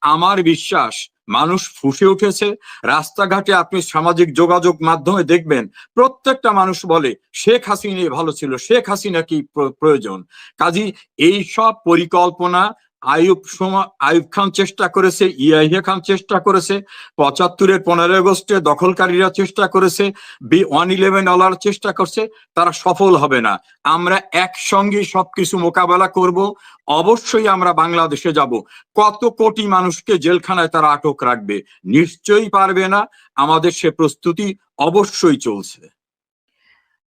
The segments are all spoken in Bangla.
আমার বিশ্বাস, মানুষ ফুসে উঠেছে। রাস্তাঘাটে আপনি সামাজিক যোগাযোগ মাধ্যমে দেখবেন, প্রত্যেকটা মানুষ বলে, শেখ হাসিনা ভালো ছিল, শেখ হাসিনা কি প্রয়োজন? কাজী এই সব পরিকল্পনা আইয়ুব সমা আইয়ুব খান চেষ্টা করেছে, ইয়াহিয়া খান চেষ্টা করেছে, পঁচাত্তরের পনেরোই আগস্টে দখলকারীরা চেষ্টা করেছে, বি ওয়ান ইলেভেন ডলার চেষ্টা করছে, তারা সফল হবে না। আমরা একসঙ্গে সবকিছু মোকাবেলা করব, অবশ্যই আমরা বাংলাদেশে যাব। কত কোটি মানুষকে জেলখানায় তারা আটক রাখবে, নিশ্চয়ই পারবে না, আমাদের সে প্রস্তুতি অবশ্যই চলছে।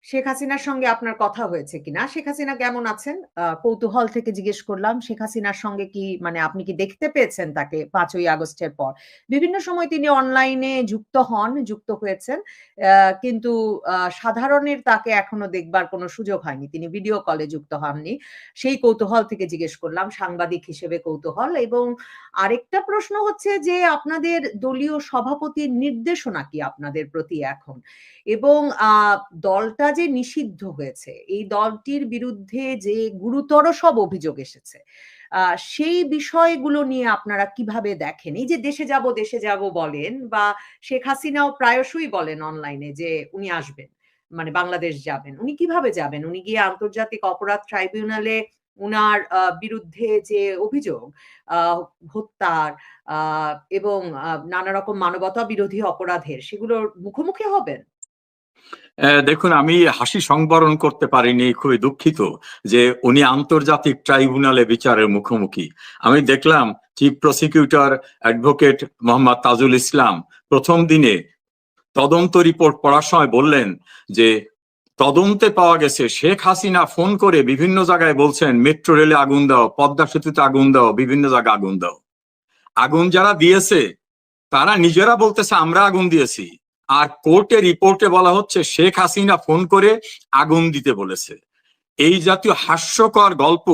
শেখ হাসিনার সঙ্গে আপনার কথা হয়েছে কিনা? শেখ হাসিনা কেমন আছেন? কৌতূহল থেকে জিজ্ঞেস করলাম, শেখ হাসিনার সঙ্গে কি মানে আপনি কি দেখতে পেয়েছেন তাকে পাঁচই আগস্টের পর? বিভিন্ন সময় তিনি অনলাইনে যুক্ত হন, যুক্ত হয়েছেন কিন্তু সাধারণের তাকে এখনও দেখবার কোনো সুযোগ হয়নি। তিনি ভিডিও কলে যুক্ত হননি। সেই কৌতূহল থেকে জিজ্ঞেস করলাম, সাংবাদিক হিসেবে কৌতূহল এবং আরেকটা প্রশ্ন হচ্ছে যে, আপনাদের দলীয় সভাপতির নির্দেশনা কি আপনাদের প্রতি এখন? এবং দলটা যে নিষিদ্ধ হয়েছে। এই দলটির বিরুদ্ধে যে গুরুতর সব অভিযোগ এসেছে সেই বিষয়গুলো নিয়ে আপনারা কীভাবে দেখেন? এই যে দেশে যাব দেশে যাব বলেন বা শেখ হাসিনাও প্রায়শই বলেন অনলাইনে যে উনি আসবেন মানে বাংলাদেশ যাবেন। উনি কীভাবে যাবেন? উনি গিয়ে আন্তর্জাতিক অপরাধ ট্রাইব্যুনালে উনার বিরুদ্ধে যে অভিযোগ হত্যার এবং নানা রকম মানবতা বিরোধী অপরাধের, সেগুলোর মুখোমুখি হবেন? দেখুন, আমি হাসি সংবরণ করতে পারিনি, খুবই দুঃখিত যে উনি আন্তর্জাতিক ট্রাইব্যুনালে বিচারের মুখোমুখি। আমি দেখলাম chief prosecutor advocate Mohammad Tajul Islam প্রথম দিনে তদন্ত রিপোর্ট পড়ার সময় বললেন যে, তদন্তে পাওয়া গেছে, শেখ হাসিনা ফোন করে বিভিন্ন জায়গায় বলছেন, মেট্রো রেলে আগুন দাও, পদ্মা সেতুতে আগুন দাও, বিভিন্ন জায়গায় আগুন দাও। আগুন যারা দিয়েছে, তারা নিজেরা বলতেছে, আমরা আগুন দিয়েছি। আর কোর্টে রিপোর্টে বলা হচ্ছে, শেখ হাসিনা ফোন করে আগুন দিতে বলেছে। এই জাতীয় হাস্যকর গল্প,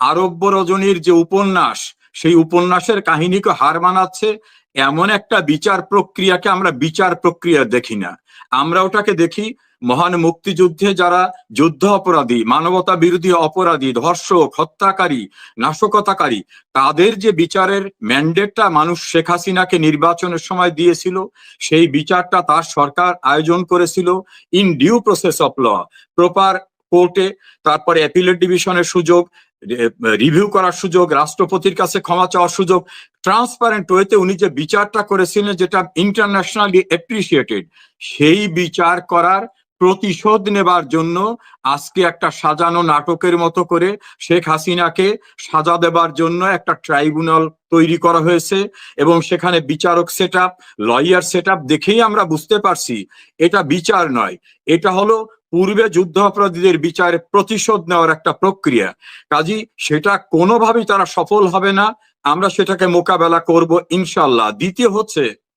আরব্য রজনীর যে উপন্যাস, সেই উপন্যাসের কাহিনীকে হার মানাচ্ছে, এমন একটা বিচার প্রক্রিয়াকে আমরা বিচার প্রক্রিয়া দেখি না। আমরা ওটাকে দেখি মহান মুক্তিযুদ্ধে যারা যুদ্ধ অপরাধী, মানবতা বিরোধী অপরাধী, ধর্ষক, হত্যাকারী, নাশকতাকারী, তাদের যে বিচারের ম্যান্ডেটটা মানুষ শেখ হাসিনাকে নির্বাচনের সময় দিয়েছিল, সেই বিচারটা তার সরকার আয়োজন করেছিল in due process of law proper কোর্টে তারপরে অ্যাপিলেট ডিভিশনের সুযোগ রিভিউ করার সুযোগ, রাষ্ট্রপতির কাছে ক্ষমা চাওয়ার সুযোগ ট্রান্সপারেন্ট ওয়েতে উনি যে বিচারটা করেছিলেন যেটা ইন্টারন্যাশনালি অ্যাপ্রিসিয়েটেড সেই বিচার করার প্রতিশোধ নেবার জন্য আজকে একটা সাজানো নাটকের মতো করে শেখ হাসিনাকে সাজা দেবার জন্য একটা ট্রাইব্যুনাল তৈরি করা হয়েছে এবং সেখানে বিচারক set up lawyer set up দেখেই আমরা বুঝতে পারছি এটা বিচার নয়। এটা হলো পূর্বে যুদ্ধ অপরাধীদের বিচারে প্রতিশোধ নেওয়ার একটা প্রক্রিয়া। কাজী, সেটা কোনোভাবেই তারা সফল হবে না। আমরা সেটাকে মোকাবেলা করব ইনশাল্লাহ দ্বিতীয় হচ্ছে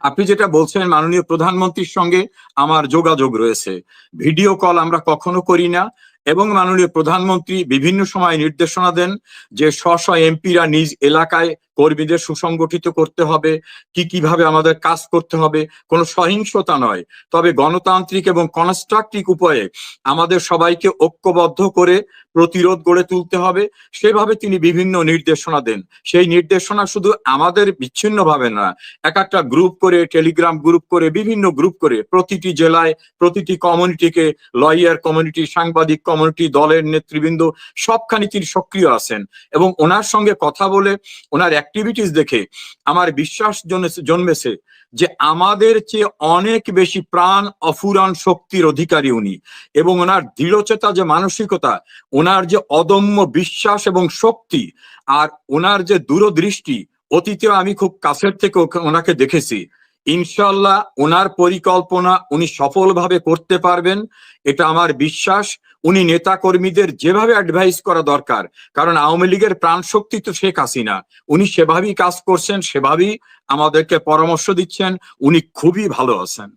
আপনি যেটা বলছেন মাননীয় প্রধানমন্ত্রীর সঙ্গে আমার যোগাযোগ রয়েছে। ভিডিও কল আমরা কখনো করি না এবং মাননীয় প্রধানমন্ত্রী বিভিন্ন সময় নির্দেশনা দেন যে স্ব এমপিরা নিজ এলাকায় কর্মীদের সুসংগঠিত করতে হবে, কি কীভাবে আমাদের কাজ করতে হবে, কোনো সহিংসতা নয়। তবে গণতান্ত্রিক এবং কনস্ট্রাকটিভ উপায়ে আমাদের সবাইকে ঐক্যবদ্ধ করে প্রতিরোধ গড়ে তুলতে হবে। সেভাবে তিনি বিভিন্ন নির্দেশনা দেন। সেই নির্দেশনা শুধু আমাদের বিচ্ছিন্নভাবে না, এক একটা গ্রুপ করে টেলিগ্রাম গ্রুপ করে, বিভিন্ন গ্রুপ করে, প্রতিটি জেলায়, প্রতিটি কমিউনিটিকে লয়ার কমিউনিটি সাংবাদিক কমিউনিটি দলের নেতৃবৃন্দ সবখানি তিনি সক্রিয় আছেন। এবং ওনার সঙ্গে কথা বলে, ওনার অ্যাক্টিভিটিস দেখে আমার বিশ্বাস জন্মেছে- যে আমাদের চেয়ে অনেক বেশি প্রাণ অফুরান শক্তির অধিকারী উনি এবং ওনার দৃঢ়চেতা যে মানসিকতা, ওনার যে অদম্য বিশ্বাস এবং শক্তি আর ওনার যে দূরদৃষ্টি অতীতে আমি খুব কাছের থেকে ওনাকে দেখেছি। ইনশাল্লাহ ওনার পরিকল্পনা উনি সফলভাবে করতে পারবেন, এটা আমার বিশ্বাস। উনি নেতা কর্মীদের যেভাবে অ্যাডভাইস করা দরকার কারণ আওয়ামী লীগের প্রাণ শক্তি তো শেখ হাসিনা। উনি সেভাবেই কাজ করছেন সেভাবেই আমাদেরকে পরামর্শ দিচ্ছেন উনি খুবই ভালো আছেন।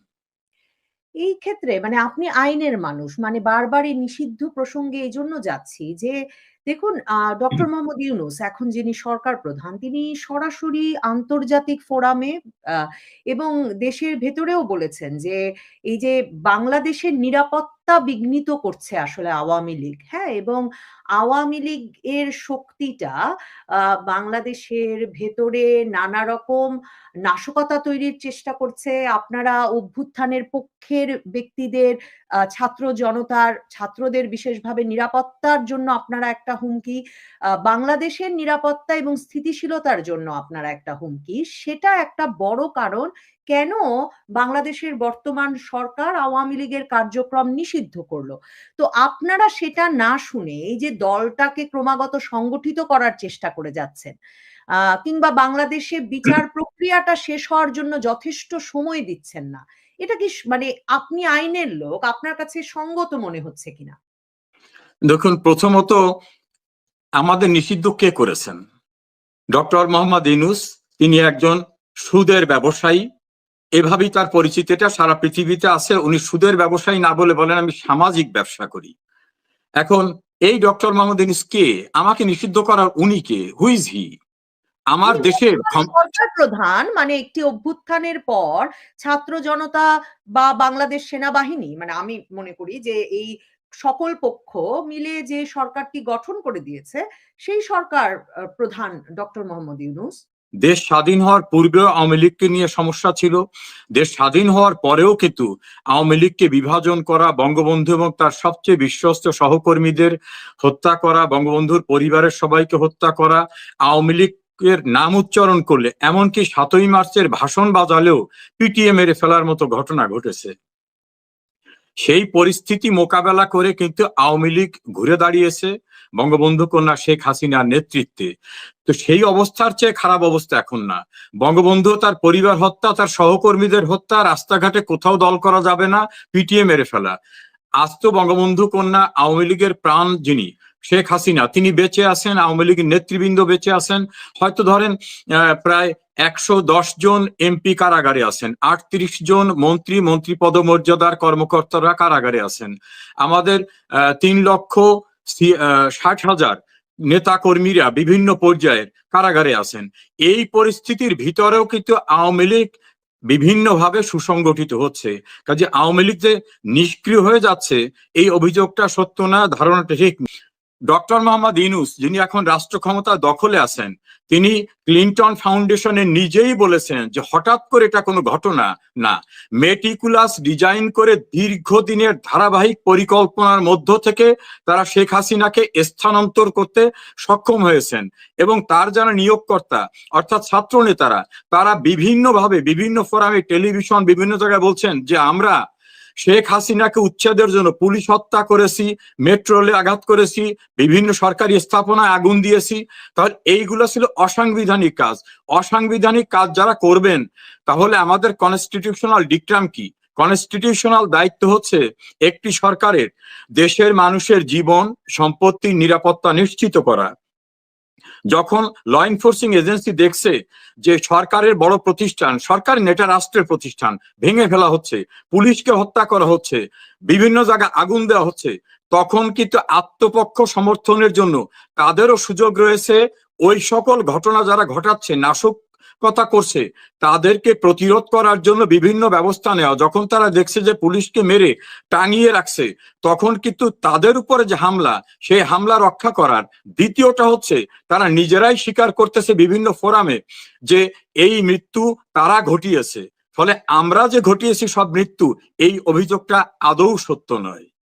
এই ক্ষেত্রে মানে আপনি আইনের মানুষ মানে বারবার এই নিষিদ্ধ প্রসঙ্গে এই জন্য যাচ্ছি যে দেখুন ডক্টর মোহাম্মদ ইউনুস এখন যিনি সরকার প্রধান তিনি সরাসরি আন্তর্জাতিক ফোরামে এবং দেশের ভেতরেও বলেছেন যে এই যে বাংলাদেশের নিরাপত্তা নিরাপত্তা বিঘ্নিত করছে আসলে আওয়ামী লীগ হ্যাঁ? এবং আওয়ামী লীগ এর শক্তিটা বাংলাদেশের ভেতরে নানা রকম নাশকতা তৈরির চেষ্টা করছে। আপনারা অভ্যুত্থানের পক্ষের ব্যক্তিদের ছাত্র জনতার, ছাত্রদের বিশেষভাবে নিরাপত্তার জন্য আপনারা একটা হুমকি বাংলাদেশের নিরাপত্তা এবং স্থিতিশীলতার জন্য আপনারা একটা হুমকি। সেটা একটা বড় কারণ। কেন বাংলাদেশের বর্তমান সরকার আওয়ামী লীগের কার্যক্রম নিষিদ্ধ করল? তো আপনারা সেটা না শুনে এই যে দলটাকে ক্রমাগত সংগঠিত করার চেষ্টা করে যাচ্ছেন কিংবা বাংলাদেশে বিচার প্রক্রিয়াটা শেষ হওয়ার জন্য যথেষ্ট সময় দিচ্ছেন না। এটা কি মানে আপনি আইনের লোক, আপনার কাছে সঙ্গত মনে হচ্ছে কিনা? দেখুন, প্রথমত আমাদের নিষিদ্ধ কে করেছেন? ডক্টর মোহাম্মদ ইনুস তিনি একজন সুদের ব্যবসায়ী। এভাবেই তার পরিচিতিটা সারা পৃথিবীতে আছে, উনি সুদের ব্যবসায়ী না বলে বলেন, আমি সামাজিক ব্যবসা করি। এখন এই ডক্টর মোহাম্মদ ইনুস কে? আমাকে নিষিদ্ধ করার উনি কে? হুইজ হি আমার সরকার প্রধান মানে একটি অভ্যুত্থানের পর ছাত্র জনতা বা বাংলাদেশ সেনাবাহিনী মানে আমি মনে করি যে এই সকল পক্ষ মিলে যে সরকারটি গঠন করে দিয়েছে সেই সরকার প্রধান ডক্টর মোহাম্মদ ইউনুস। দেশ স্বাধীন হওয়ার পূর্বেও আওয়ামী লীগকে নিয়ে সমস্যা ছিল। দেশ স্বাধীন হওয়ার পরেও কিন্তু আওয়ামী লীগকে বিভাজন করা বঙ্গবন্ধু এবং তার সবচেয়ে বিশ্বস্ত সহকর্মীদের হত্যা করা বঙ্গবন্ধুর পরিবারের সবাইকে হত্যা করা আওয়ামী লীগের নাম উচ্চারণ করলে, এমনকি সাতই মার্চের ভাষণ বাজালেও পিটিএ মেরে ফেলার মতো ঘটনা ঘটেছে। সেই পরিস্থিতি মোকাবেলা করে কিন্তু আওয়ামী লীগ ঘুরে দাঁড়িয়েছে বঙ্গবন্ধু কন্যা শেখ হাসিনার নেতৃত্বে। তো সেই অবস্থার চেয়ে খারাপ অবস্থা এখন না। বঙ্গবন্ধু তার পরিবার হত্যা, তার সহকর্মীদের হত্যা, রাস্তাঘাটে কোথাও দল করা যাবে না পিটিয়ে মেরে ফেলা। আজ তো বঙ্গবন্ধু কন্যা আওয়ামী লীগের প্রাণ যিনি শেখ হাসিনা, তিনি বেঁচে আছেন, আওয়ামী লীগের নেতৃবৃন্দ বেঁচে আছেন। হয়তো ধরেন প্রায় একশো দশ জন এমপি কারাগারে আছেন, আটত্রিশ জন মন্ত্রী মন্ত্রী পদমর্যাদার কর্মকর্তারা কারাগারে আছেন। আমাদের তিন লক্ষ ষাট হাজার নেতা কর্মীরা বিভিন্ন পর্যায়ের কারাগারে আছেন। এই পরিস্থিতির ভিতরেও কিন্তু আওয়ামী লীগ বিভিন্নভাবে সুসংগঠিত হচ্ছে। কাজে আওয়ামী লীগ যে নিষ্ক্রিয় হয়ে যাচ্ছে, এই অভিযোগটা সত্য না, ধারণাটা ঠিক ডক্টর মোহাম্মদ ইনুস যিনি এখন রাষ্ট্র ক্ষমতা দখলে আছেন, তিনি ক্লিন্টন ফাউন্ডেশনে নিজেই বলেছেন যে হঠাৎ করে এটা কোনো ঘটনা না। মেটিকুলাস ডিজাইন করে দীর্ঘদিনের ধারাবাহিক পরিকল্পনার মধ্য থেকে তারা শেখ হাসিনাকে স্থানান্তর করতে সক্ষম হয়েছেন এবং তার যারা নিয়োগকর্তা, অর্থাৎ ছাত্র নেতারা তারা বিভিন্নভাবে বিভিন্ন ফোরামে টেলিভিশন বিভিন্ন জায়গায় বলছেন যে আমরা শেখ হাসিনাকে উচ্ছেদের জন্য পুলিশ হত্যা করেছি, মেট্রো রেলে আঘাত করেছি, বিভিন্ন সরকারি স্থাপনায় আগুন দিয়েছি। তাহলে এইগুলো ছিল অসাংবিধানিক কাজ। অসাংবিধানিক কাজ যারা করবেন, তাহলে আমাদের কনস্টিটিউশনাল ডিক্রাম কি? কনস্টিটিউশনাল দায়িত্ব হচ্ছে একটি সরকারের দেশের মানুষের জীবন সম্পত্তির নিরাপত্তা নিশ্চিত করা। যখন ল এনফোর্সিং এজেন্সি দেখছে যে সরকারের বড় প্রতিষ্ঠান, সরকার নেটা রাষ্ট্রের প্রতিষ্ঠান ভেঙে ফেলা হচ্ছে, পুলিশকে হত্যা করা হচ্ছে, বিভিন্ন জায়গায় আগুন দেওয়া হচ্ছে, তখন কিন্তু আত্মপক্ষ সমর্থনের জন্য তাদেরও সুযোগ রয়েছে। ওই সকল ঘটনা যারা ঘটাচ্ছে নাশকতা করছে। তাদেরকে প্রতিরোধ করার জন্য বিভিন্ন ব্যবস্থা নেওয়া। যখন তারা দেখছে যে পুলিশকে মেরে টাঙিয়ে রাখছে, তখন কিন্তু তাদের উপরে যে হামলা, সেই হামলা রক্ষা করার দ্বিতীয়টা হচ্ছে তারা নিজেরাই স্বীকার করতেছে বিভিন্ন ফোরামে যে এই মৃত্যু তারা ঘটিয়েছে। ফলে আমরা যে ঘটিয়েছি সব মৃত্যু, এই অভিযোগটা আদৌ সত্য নয়।